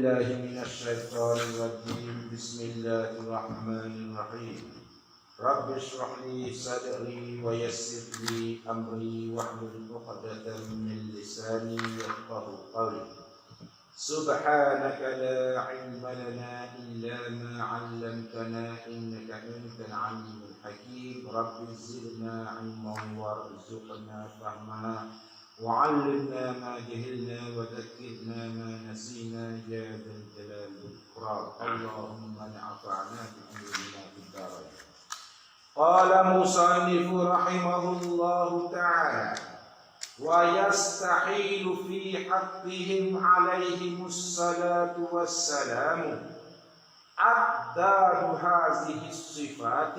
بالله من الشيطان الرجيم. بسم الله الرحمن الرحيم. رب اشرح لي صدري ويسر لي أمري واحلل عقدة من لساني يفقه قولي. سبحانك لا علم لنا إلا ما علمتنا إنك أنت العليم الحكيم. رب زدنا علما وارزقنا فهما. وعلمنا ما جهلنا وذكرنا ما نسينا يا ذا الجلال والإكرام. اللهم نفعنا بأمرنا في الدارين قال مصنف رحمه الله تعالى ويستحيل في حقهم عليهم الصلاة والسلام أعداد هذه الصفات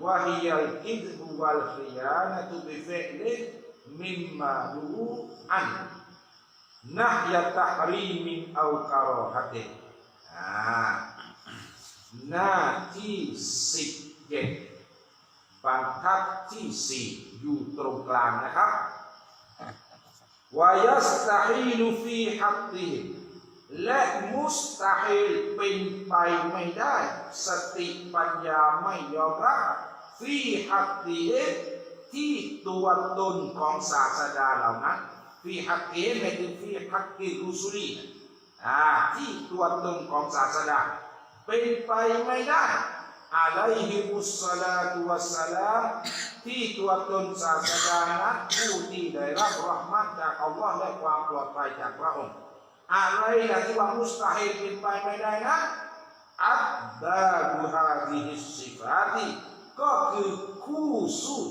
وهي الكذب والخيانة بفعله. mimma an nahya tahrimin au karahati nah nati sikke pangkat tisi yutruk langkap wa yastahilu fi haqqihi la mustahil pin pai mai setiap panjamai yoga fi haqqihi ที่ตัวตนของศาสดาเหล่านั้นฟีฮักติฮิไม่ถึงฟีฮักติรุสุลีนะอ่าที่ตัวตนของศาสดา เป็นไปไม่ได้อะลัยฮิมุสสลาตุวัสสลามที่ตัวตนศาสดานั้นผู้ที่ได้รับรหมัดจากอัลลอฮ์และความปลอดภัยจากพระองค์อะไรล่ะที่ว่ามุสตาฮิลเป็นไปไม่ได้นะอัดดาบุฮาดิฮิสซิฟาติก็คือคู่สู้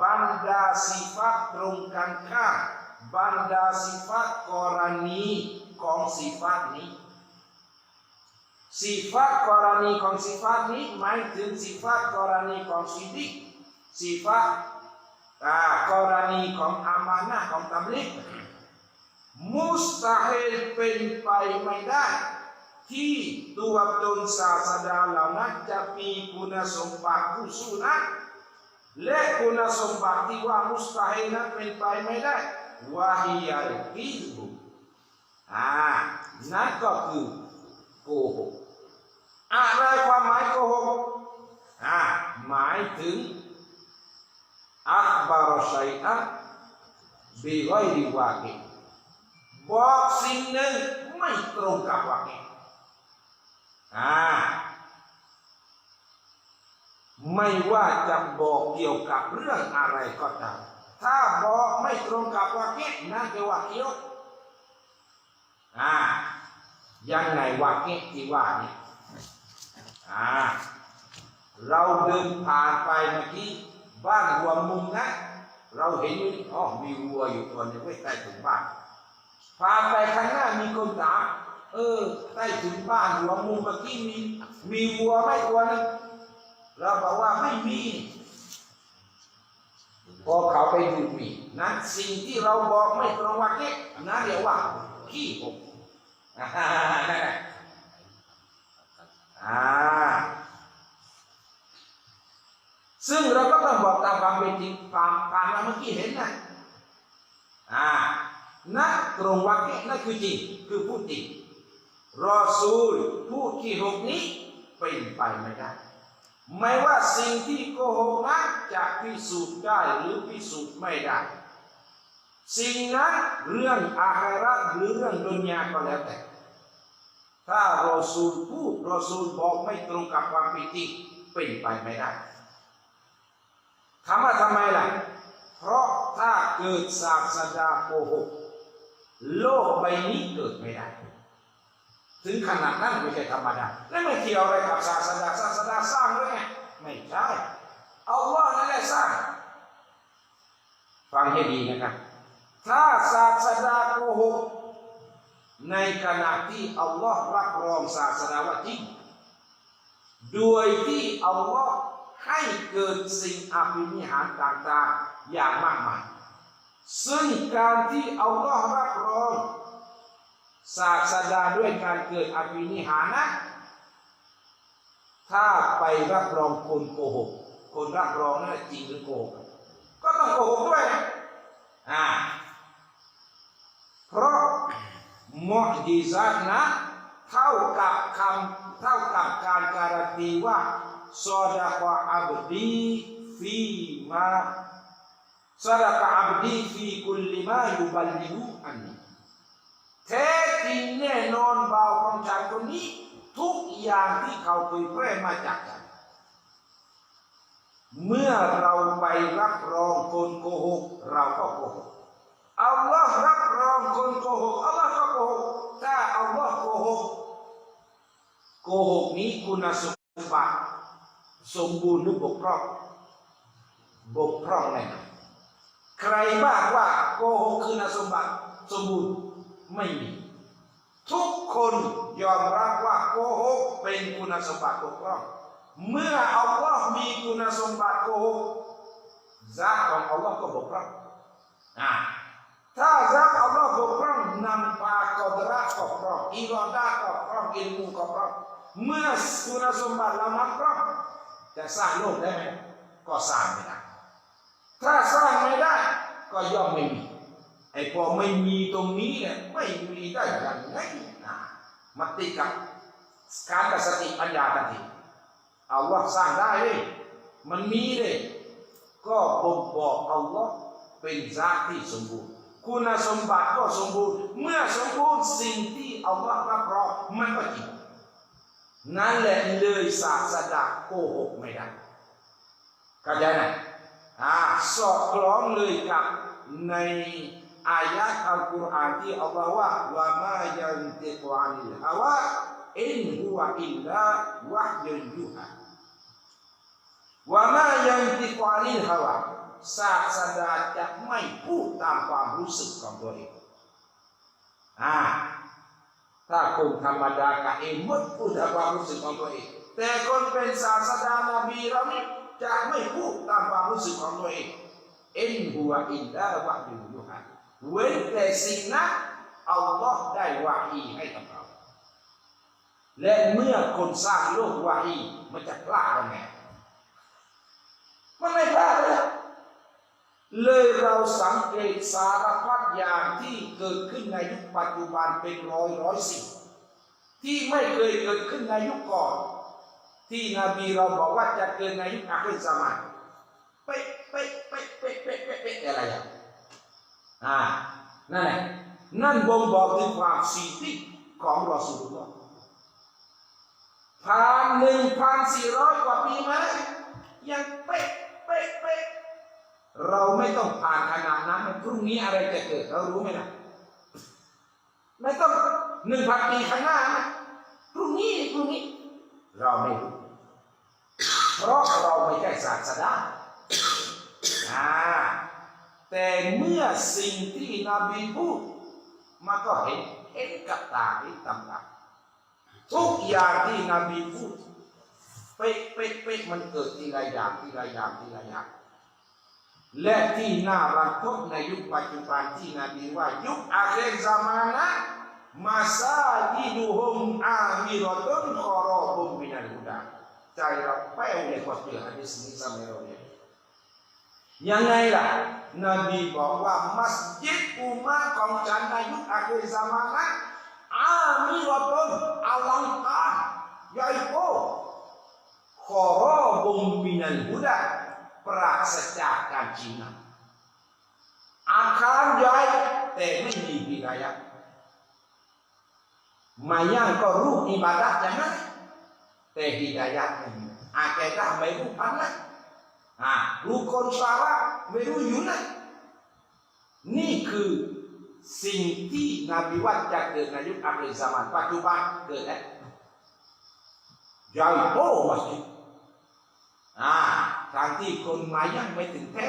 บรรดาสิฟัตตรงกันข้ามบรรดาสิฟัตกรณีของสิฟัตนี้สิฟัตกร ณีของสิฟัตนี้หมายถึงสิฟัตกรณีของสิทธิสิฟัตอ่ากรณีของอามานะห์ของตำลิกมุสตาฮิลเป็นไปไม่ได้ ที่ตัวตนศาสดาเหล่านั้นจะมีคุณสมบัติผู้สู้นั้นและคุณสมบัติที่ว่ามุสตาฮิลนั้นเป็นไปไม่ได้วาฮิยัลกิซบุอ่านั่นก็คือโกหก อะไรความหมายโกหกอ่าหมายถึงอักบารชัยอันบิไกริวากิบอกสิ่งหนึ่งไม่ตรงกับวากิอ่า ไม่ว่าจะบอกเกี่ยวกับเรื่องอะไรก็ตามถ้าบอกไม่ตรงกับวาเกินั่นคือวากิยอ่ายังไงวาเกิที่ว่านี่อ่าเราเดินผ่านไปเมื่อกี้บ้านวัวมุงนะเราเห็นอยู่อ๋อมีวัวอยู่ตัวหนึงไว้ใต้ถุนบ้านผ่านไปข้างหน้ามีคนถามเออใต้ถุนบ้านหัวมุงเมื่อกี้มีมีวัวไหมตัวหนึง เราบอกว่าไม่มีพอเขาไปดูมีนั้นสิ่งที่เราบอกไม่ตรงวันนี้นั่นเรียกว่าขี้ผมอ่านั่นแหละอ่าซึ่งเราก็ต้องบอกตามความเป็นจริงความการเราเมื่อกี้เห็นนะอ่านะตรงวักนี้นั่นคือจริงคือพูดจริงรอซูลพูดที่หกนี้เป็นไปไม่ได้ ไม่ว่าสิ่งที่โกหกนั้นจะพิสูจน์ได้หรือพิสูจน์ไม่ได้ สิ่งนั้นเรื่องอาคราหรือเรื่องดุนยาก็แล้วแต่ ถ้ารอซูลพูดรอซูลบอกไม่ตรงกับความเป็นจริงเป็นไปไม่ได้ถามว่าทำไมล่ะ เพราะถ้าเกิดศาสดาโกหกโลกใบนี้เกิดไม่ได้ ถึงขนาดนั้นไม่ใช่ธรรมดาและไม่เกี่ยวอะไรกับศาสดาศาสดาสร้างด้วยไงไม่ใช่เอาว่านั่นแหละสร้าง ฟังให้ดีนะครับถ้าศาสดาโกหกในขณะที่อัลลอฮ์รับรองศาสนาว่าจริงโดยที่อัลลอฮ์ให้เกิดสิ่งอภินิหารต่างๆอย่างมากมาย ซึ่งการที่อัลลอฮ์รับรอง ศาสดาด้วยการเกิดอภินิหารนะ ถ้าไปรับรองคนโกหก คนรับรองนั่นจริงหรือโกหก ก็ต้องโกหกด้วย อ่า เพราะมอจิซาตนะเท่ากับคำเท่ากับการการันตีว่าซอดะกะอับดีฟีมาซอดะกะอับดีฟีกุลลิมายุบัลลิฮูอันนี้ แท้จริงแน่นอนบ่าวของฉันคนนี้ ทุกอย่างที่เขาเผยแพร่มาจากฉัน เมื่อเราไปรับรองคนโกหก เราก็โกหกอัลลอฮ์รับรองคนโกหกอัลลอฮ์ก็โกหกถ้าอัลลอฮ์โกหกโกหกนี้คุณสมบัติสมบูรณ์หรือบกพร่องบกพร่องแน่นอนใครบ้างว่าโกหกคือสมบัติสมบูรณ์ ไม่มี ทุกคนยอมรับว่าโกหกเป็นคุณสมบัติบกพร่อง เมื่ออัลลอฮ์มีคุณสมบัติโกหกซาตของอัลลอฮ์ก็บกพร่องอ่าถ้าซาตอัลลอฮ์บกพร่องนำปากอดระก็พร่องอิรอดาก็พร่องอิลมูก็พร่องเมื่อคุณสมบัติเรามันพร่องจะสร้างโลกได้ไหมก็สร้างไม่ได้ถ้าสร้างไม่ได้ก็ย่อมไม่มี ไอ้พอไม่มีตรงนี้เนี่ยไม่มีได้ยังไงนะมันติดกับการกับสติปัญญาทันทีอัลลอฮ์สร้างได้เลยมันมีเลยก็บ่งบอกอัลลอฮ์เป็นซาที่สมบูรณ์ คุณสมบัติก็สมบูรณ์ เมื่อสมบูรณ์สิ่งที่อัลลอฮ์รับรองมันก็จริงนั่นแหละเลยศาสดาโกหกไม่ได้เข้าใจไหมอ่าสอดคล้องเลยกับใน อายะอัลกุรอานที่อัลลอฮ์ว่าวะมายันติกวานิลฮาวะอินฮุวะอิลลาวะฮยุยูฮาวะมายันติกวานิลฮาวะศาสดาจะไม่พูดตามความรู้สึกของตัวเองอ่าถ้าคนธรรมดากะเองหมดพูดตามความรู้สึกของตัวเอง แต่คนเป็นศาสดานบีเรานี่จะไม่พูดตามความรู้สึกของตัวเองอินฮัวอินลาวะฮยุยูฮา เว้นแต่สิ่งนั้นอัลลอฮ์ได้วาฮีให้กับเรา และเมื่อคนสร้างโลกวาฮีมันจะพลาดยังไงมันไม่พลาดเลยเลยเราสังเกตสารพัดอย่างที่เกิดขึ้นในยุคปัจจุบันเป็นร้อยร้อยสิ่งที่ไม่เคยเกิดขึ้นในยุคก่อน ที่นบีเราบอกว่าจะเกิดในยุคอาคิสมัยเป๊ะเป๊ะเป๊ะเป๊ะเป๊ะเป๊ะเป๊ะอะไรอย่าง อ่านั่นแหละนั่นบ่งบอกถึงความสิทธิของรอสูลุลลอฮ์ผ่านหนึ่งพันสี่ร้อยกว่าปีมาแล้วยังเป๊ะเป๊ะเป๊ะเราไม่ต้องผ่านขนาดนั้นพรุ่งนี้อะไรจะเกิดเรารู้ไหมล่ะไม่ต้องหนึ่งพันปีข้างหน้านะพรุ่งนี้พรุ่งนี้ เราไม่รู้เพราะเราไม่ใช่ศาสดาอ่า แต่เมื่อสิ่งที่นบีพูดมันก็เห็นเห็นกับตาเห็นตำตาทุกอย่างที่นบีพูดเป๊ะเป๊ะเป๊ะมันเกิดทีละอย่างทีละอย่างทีละอย่างและที่น่ารักทบในยุคปัจจุบันที่นบีว่า ยุคอาเครซามานะมาซายิดูฮุมอามิรอตุนคอรอบุมมินัลฮุดาใจเราแป้วเลยพอเจอฮะดิษนี้ซ้ำเราเนี่ยยังไงล่ะ นบีบอกว่ามัสยิดอุมาของฉันในยุคอาเครซามานะอามิรอตุนอลังการใหญ่โตคอรอบุมมินัลฮุดาปราศจากการชินอาคารใหญ่แต่ไม่มีวิรายะมาย่างก็รู้อิบาดัตอย่างนั้นแต่ฮิดายะไม่มีอาแกก็ไม่รู้พันนะ อ่ารู้คนสาวะไม่รู้อยู่นะนี่คือสิ่งที่นบีว่าจะเกิดในยุคอาคิรซามันปัจจุบันเกิดแล้วใหญ่โตมัสยิดอ่าทางที่คนมายังไม่ถึงแท้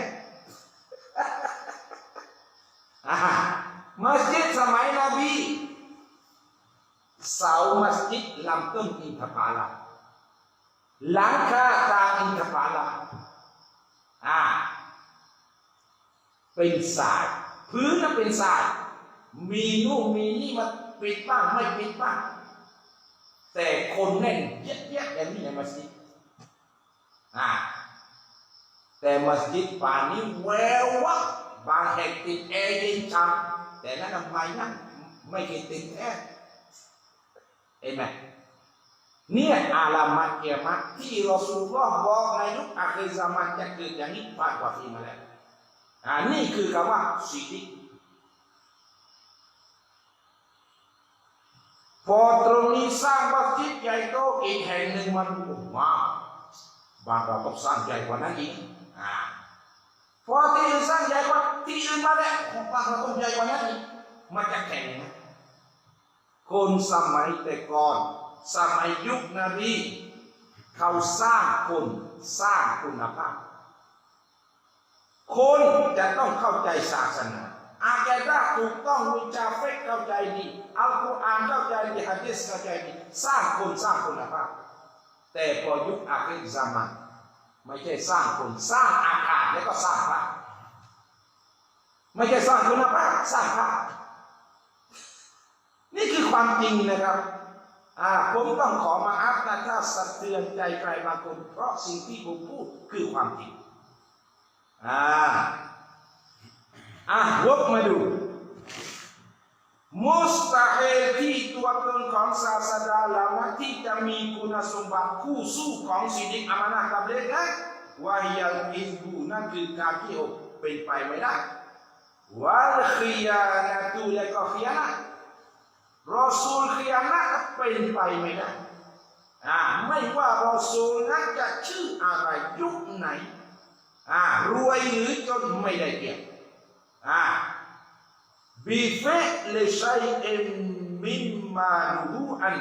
อ่ามัสยิดสมัยนบีเสามัสยิดลำต้นอินทผลัมหลังคาตาอินทผลัมอ่า เป็นทรายพื้นนั้นเป็นทรายมีนู่นมีนี่มาปิดบ้างไม่ปิดบ้างแต่คนแน่นเยอะแยะอย่างนี้ในมัสยิดอ่าแต่มัสยิดป่านนี้แวววับบางแห่งติดแอร์เย็นฉ่ำแต่นั้นทำไมนะไม่เคยติดแท้เห็นไหมเนี่ยอาลามัตเกียรติที่รอสูลลอฮ์บอกในยุคอาคิรซามันจะเกิดอย่างนี้ผ่านกว่าที่มาแล้ว อ่านี่คือคำว่าสิทธิพอตรงนี้สร้างมัสยิดใหญ่โตอีกแห่งหนึ่งมันว้าบางเราต้องสร้างใหญ่กว่านั้นอีกอ่าพอที่อื่นสร้างใหญ่กว่าที่อื่นมาแล้วของบางเราต้องใหญ่กว่านั้นอีกมันจะแข่งไหมคนสมัยแต่ก่อน สมัยยุคนบีเขาสร้างคนสร้างคุณภาพ คนจะต้องเข้าใจศาสนาอาจารย์ถูกต้องวิชาเฟกเข้าใจดีอัลกุรอานเข้าใจดีฮะดิษเข้าใจดีสร้างคนสร้างคุณภาพแต่พอยุคอาคิรซามันไม่ใช่สร้างคนสร้างอากาศแล้วก็สร้างภาพไม่ใช่สร้างคุณภาพสร้างภาพนี่คือความจริงนะครับอ่าผมต้องขอมาอัพนะถ้าสะเทือนใจใครบางคนเพราะสิ่งที่ผมพูดคือความจริง อ่าอะวกมาดู มุสตาฮิลที่ตัวตนของศาสดาเหล่านั้นที่จะมีคุณสมบัติคู่สู้ของสิทธิอามานะกับเล็กนะวาฮิยัลอิบูนั่นคือการที่โอเป็นไปไม่ได้วัลขียานะตูและก็ขียานะรอซูลขียานะเป็นไปไม่ได้อ่าไม่ว่ารอซูลนั้นจะชื่ออะไรยุคไหน อ่ารวยหรือจนไม่ได้เกี่ยวอ่าบิเฟเลชัยเอ็มมิมมาดูอัน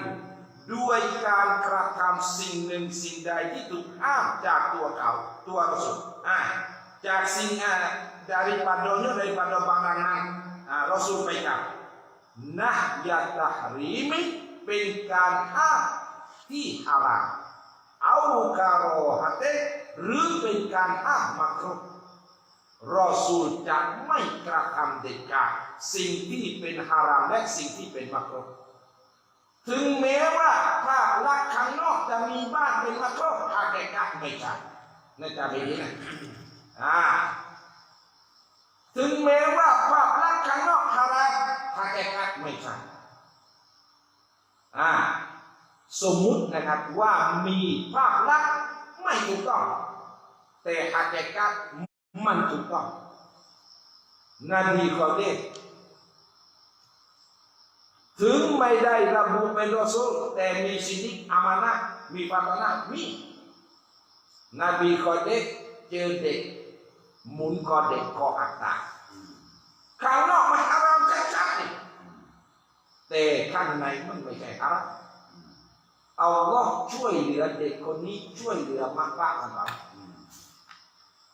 ด้วยการกระทำสิ่งหนึ่งสิ่งใดที่ถูกห้ามจากตัวเขาตัวรอซูลอ่าจากสิ่งอ่า daripadanya daripada panganan ah, Rasul ไปกับนะยาตหรีมิเป็นการหะเต หรือเป็นการห้ามมักรุรอสูลจะไม่กระทำเด็ดขาดสิ่งที่เป็นฮารามและสิ่งที่เป็นมักรุถึงแม้ว่าภาพลักษณ์ข้างนอกจะมีบ้านเป็นมักรุฮาแกกะไม่ใช่นั่นจะเป็นนี้นะอ่าถึงแม้ว่าภาพลักษณ์ข้างนอกฮารามฮาแกกะไม่ใช่อ่าสมมุตินะครับว่ามีภาพลักษณ์ไม่ถูกต้อง แต่ฮากแกกะมันถูกต้องนบีเขาเรียกถึงไม่ได้ระบุเป็นรอซูลแต่มีสิทธิอามานะมีปัตนะมีนบีขาเด็กเจอเด็กหมุนคอเด็กคอหักตายข้างนอกมันฮารามชัดๆนี่แต่ข้างในมันไม่ใช่ฮารามเอาว่าช่วยเหลือเด็กคนนี้ช่วยเหลือมากกว่าของเรา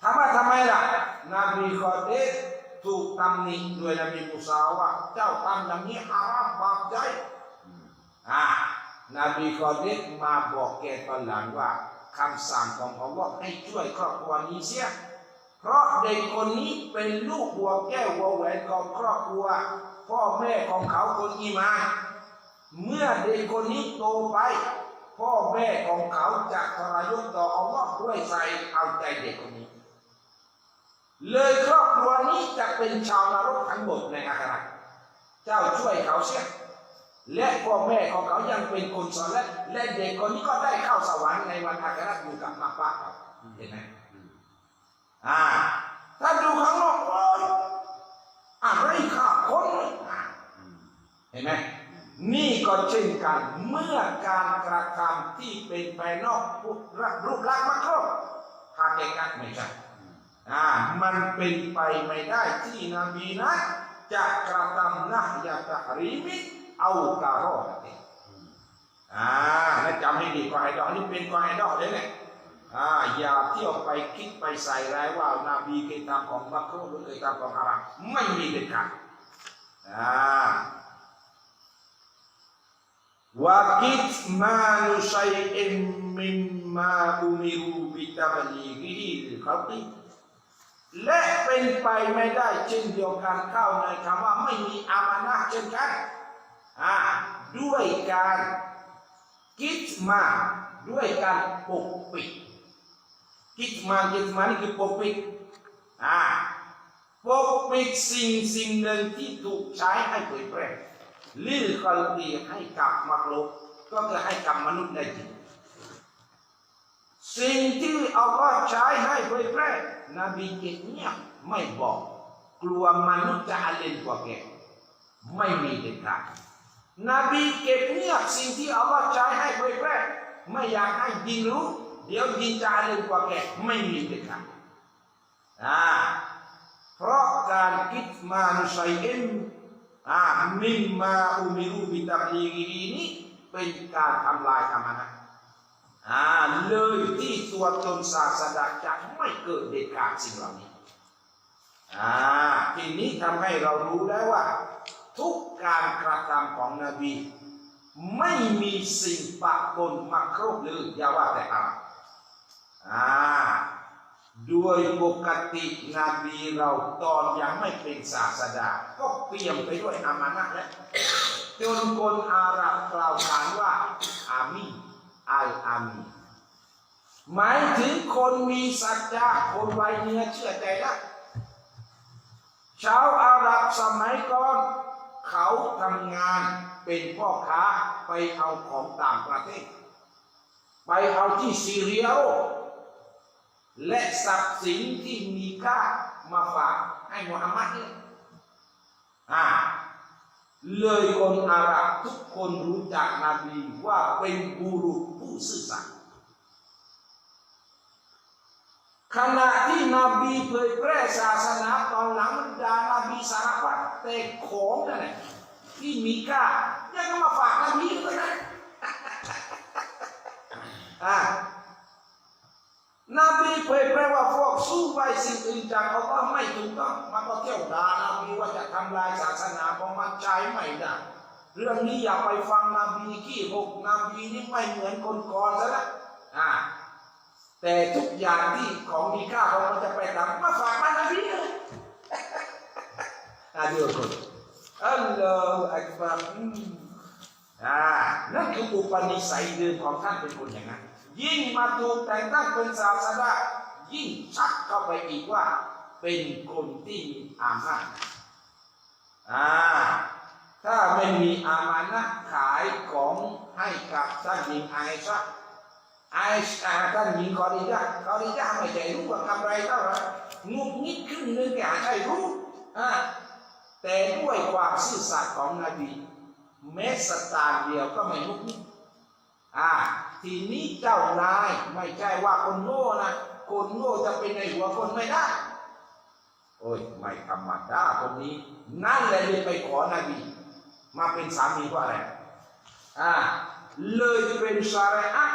ถามว่าทำไมล่ะนบีคอเดสถูกตำหนิโดยนบีมุสาว่าเจ้าทำอย่างนี้ฮารามบาปใจอ่านบีคอเดสมาบอกแกตอนหลังว่าคำสั่งของอัลลอฮ์ให้ช่วยครอบครัวนี้เสีย เพราะเด็กคนนี้เป็นลูกบัวแก้ววัวแหวนของครอบครัว พ่อแม่ของเขาคนอีมาเมื่อเด็กคนนี้โตไป พ่อแม่ของเขาจะทรยศต่ออัลลอฮ์ด้วยใจเอาใจเด็กคนนี้ เลยครอบครัวนี้จะเป็นชาวนรกทั้งหมดในอาคราเจ้าช่วยเขาเสียและพ่อแม่ของเขายังเป็นคนสอนและและเด็กคนนี้ก็ได้เข้าสวรรค์ในวันอาคราอยู่กับมาป้าเขาเห็นไหมอ่าถ้าดูข้างนอกโอ้ยอะไรข้าคนเห็นไหมนี่ก็เช่นกันเมื่อการกระทำที่เป็นภายนอกรูปลักษณ์มาครบฮาเกกัตไม่ใช่ อ่ามันเป็นไปไม่ได้ที่นบีนั้จะกระทำนะยาตะริมิเอาตารอดอ่าและจำให้ดีกว่าไอ้ดอกนี่เป็นกว่าไอ้ดอกเลยเนี่ยอ่าอย่าเที่ยวไปคิดไปใส่ร้ายว่านาบีเคยทำของมัคโคหรือเคยทำของฮารัมไม่มีเด็ดขาดอ่าวากิตมานุชัยเอ็มมิมมาอุมิรูบิตาบลีกิฮิลขับิ และเป็นไปไม่ได้เช่นเดียวกันเข้าในคำว่าไม่มีอามานะเช่นกันอ่าด้วยการกิจมาด้วยการปกปิดกิจมากิจมานี่คือปกปิดอ่าปกปิดสิ่งสิ่งหนึ่งที่ถูกใช้ให้เผยแพร่ลิลคอลกีให้กับมักลุกก็คือให้กับมนุษย์ได้จริง สิ่งที่อัลลอฮ์ใช้ให้เผยแพร่นบีเก็บเงียบไม่บอก กลัวมนุษย์จะอาเลนกว่าแกไม่มีเด็ดขาดนบีเก็บเงียบสิ่งที่อัลลอฮ์ใช้ให้เผยแพร่ไม่อยากให้ยินรู้ เดี๋ยวยินจะอาเลนกว่าแกไม่มีเด็ดขาดอ่าเพราะการคิดมานุสัยเอ็นอ่ามิมมาอุมิรูบิตับลีกีนี้เป็นการทำลายธรรมนะ อ่าเลยที่ตัวตนศาสดาจะไม่เกิดเด็ดขาดสิ่งเหล่านี้อ่าทีนี้ทำให้เรารู้ได้ว่า ทุกการกระทำของนบีไม่มีสิ่งปะปนมาครบเลยอย่าว่าแต่อาอ่าด้วยปกตินบีเราตอนยังไม่เป็นศาสดา ก็เปี่ยมไปด้วยอามานะและจนคนอาหรับกล่าวขานว่าอามีน อัลอามีหมายถึงคนมีสัจจะคนไวเนื้อเชื่อใจได้ชาวอาหรับสมัยก่อน เขาทำงานเป็นพ่อค้าไปเอาของต่างประเทศ ไปเอาที่ซีเรียลและทรัพย์สินที่มีค่ามาฝากให้มุฮัมมัดเนี่ยอ่า เลยคนอาหรับทุกคนรู้จักนบีว่าเป็นบุรุษผู้ซื่อสัตย์ขณะที่นบีเผยแพร่ศาสนาตอนหลังมันด่านบีสารพัดแต่ของนั่นแหละที่มีค่ายังก็มาฝากนบีเลยนะอ่า นบีเผยแพร่ว่าพวกสู้ไปสิ่งอื่นจากอัลลอฮ์ไม่ถูกต้องมันก็เที่ยวด่านบีว่าจะทำลายศาสนาของมันใช้ไม่ได้เรื่องนี้อย่าไปฟังนบีขี้หกนบีนี่ไม่เหมือนคนก่อนซะละอ่าแต่ทุกอย่างที่ของมีค่าของมันจะไปทำมาฝากมานบีเลยอ่าดูคนอัลลอฮฺอักบารอ่านั่นคืออุปนิสัยเดิมของท่านเป็นคนอย่างนั้น ยิ่งมาถูกแต่งตั้งเป็นศาสดายิ่งชักเข้าไปอีกว่าเป็นคนที่มีอามานะอ่าถ้าไม่มีอามานะขายของให้กับท่านหญิงไอชาไอชาท่านหญิงคอดีจ้าคอดีจ้าไม่ใจรู้ว่ากำไรเท่าไหร่งุบงิดขึ้นนึงแกหาใจรู้อ่าแต่ด้วยความซื่อสัตย์ของนบีแม้สตางค์เดียวก็ไม่งุบงิดอ่า ทีนี้เจ้านายไม่ใช่ว่าคนโง่นะคนโง่จะเป็นในหัวคนไม่ได้ โอ้ยไม่ธรรมดาคนนี้ นั่นแหละเลยไปขอนบีมาเป็นสามีเพราะอะไรอ่าเลยเป็นชาระอะ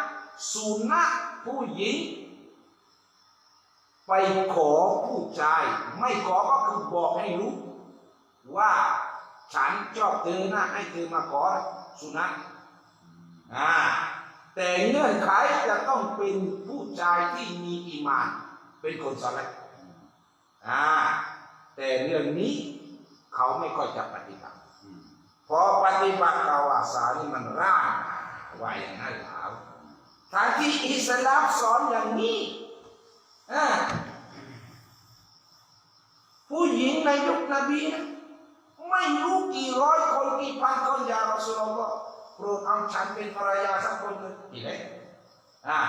สุนัขผู้หญิงไปขอผู้ชาย ไม่ขอก็คือบอกให้รู้ ว่าฉันชอบเธอนะให้เธอมาขอสุนัขอ่า แต่เงื่อนไขจะต้องเป็นผู้ชายที่มีอีมาน เป็นคนสลัดอ่าแต่เรื่องนี้เขาไม่ค่อยจะปฏิบัติพอปฏิบัติเขาวาสานี่มันร่างว่าอย่างนั้นแล้วทางที่อิสลามสอนอย่างนี้ผู้หญิงในยุคนบีนะไม่รู้กี่ร้อยคนกี่พันคนยารัสุลลอฮ์ โปรดเอาฉันเป็นภรรยาสักคนหนึ่งอีกแล้วอ่า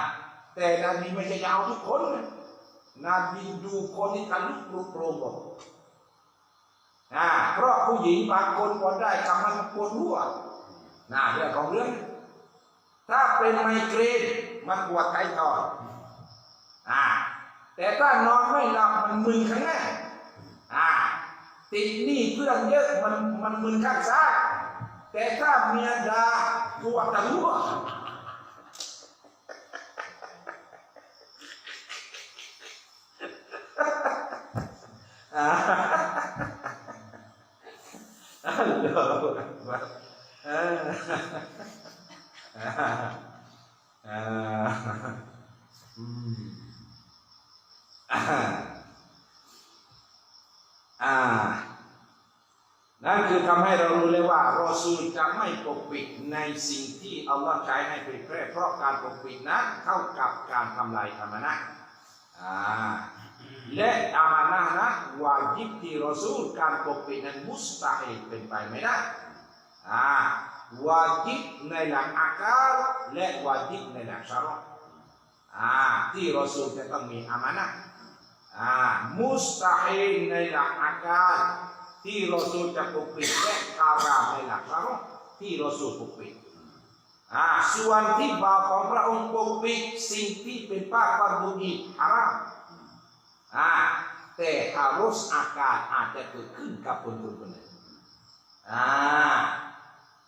แต่นบีไม่ใช่จะเอาทุกคนนะนบีดูคนที่ทะลุปลุกโปร่งบอกอ่าเพราะผู้หญิงบางคนพอได้กำมันปวดหัวน่าเรื่องของเรื่องถ้าเป็นไมเกรนมันปวดไททอยอ่า แต่ถ้านอนไม่หลับมันมึนข้างหน้าอ่าติดหนี้เพื่อนเยอะมันมันมึนข้างซ้าย แต่ถ้าเมีย นั่นคือทำให้เรารู้เลยว่ารอซูลจะไม่ปกปิดในสิ่งที่อัลลอฮ์ใช้ให้เผยแพร่เพราะการปกปิดนั้นเท่ากับการทำลายธรรมนะอ่าและอามานะห์นะวาจิบที่รอซูลการปกปิดนั้นมุสตาฮิลเป็นไปไม่ได้อ่าวาจิบในหลักอากาศและวาจิบในหลักชาระอ่าที่รอซูลจะต้องมีอามานะห์อ่ามุสตาฮิลในหลักอากาศ ที่รอซูลจะปกปิดและคารามในหลักชาระที่รอซูลปกปิดอ่าส่วนที่บาปของพระองค์ปกปิดสิ่งที่เป็นป้าฟารดูอีฮารามอ่าแต่ฮารุสอาการอาจจะเกิดขึ้นกับคนคนคนหนึ่งอ่า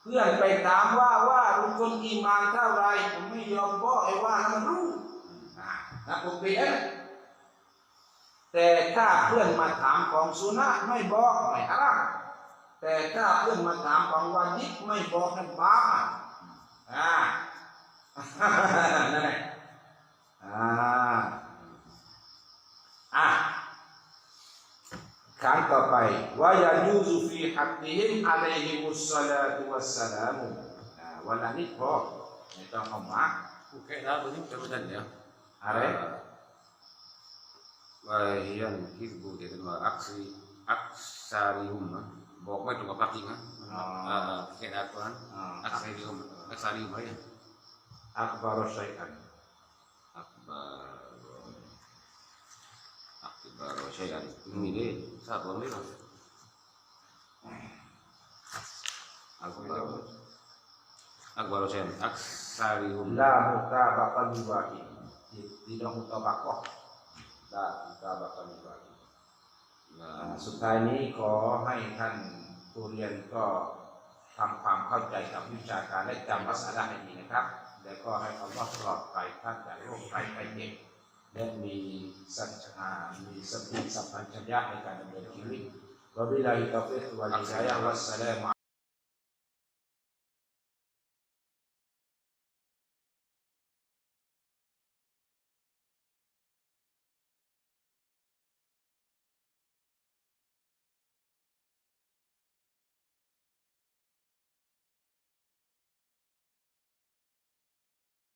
เพื่อนไปถามว่าว่าลุงคนอีมานเท่าไรผมไม่ยอมบอกไอ้ว่ามันรู้นะปกปิดเอ แต่ถ้าเพื่อนมาถามของสุนัขไม่บอกไม่ฮารามแต่ถ้าเพื่อนมาถามของวาจิบไม่บอกนั่นบาปอ่านั่นแหละอ่าอะครั้งต่อไปว่ายายูซุฟีฮักติฮิมอะลัยฮิมุสสลาตุวัสสลามุอ่าวันละนิดพอไม่ต้องเอามาก Oke, nah begini jabatan ya. อะไร Wahiyan hizbu jadi mah aksi aksarihum mah. Bawa mai tukang kaki mah. Ah. Ah, kayak apa kan? อ่า Aksarihum, aksarihum ya. อักบารชัยอัน Akbar Akbar syai'an. Ini deh, saat orang ini. Akbar Akbar syai'an. Aksarihum. ลามุตาบะกัลิวาฮิ tidak mutabakoh ลามุตาบะกัลิวาฮิ อ่า Nah, สุดท้ายนี้ขอให้ท่านผู้เรียนก็ทำความเข้าใจกับวิชาการและจำภาษาละให้ดีนะครับ และก็ให้อัลลอฮ์ปลอดภัยท่านจากโรคภัยไข้เจ็บและมีสัจจะมีสติสัมปชัญญะในการดำเนินชีวิตวะบิลลาฮิตอฟิกวะลิฮิดายะวัสสลาม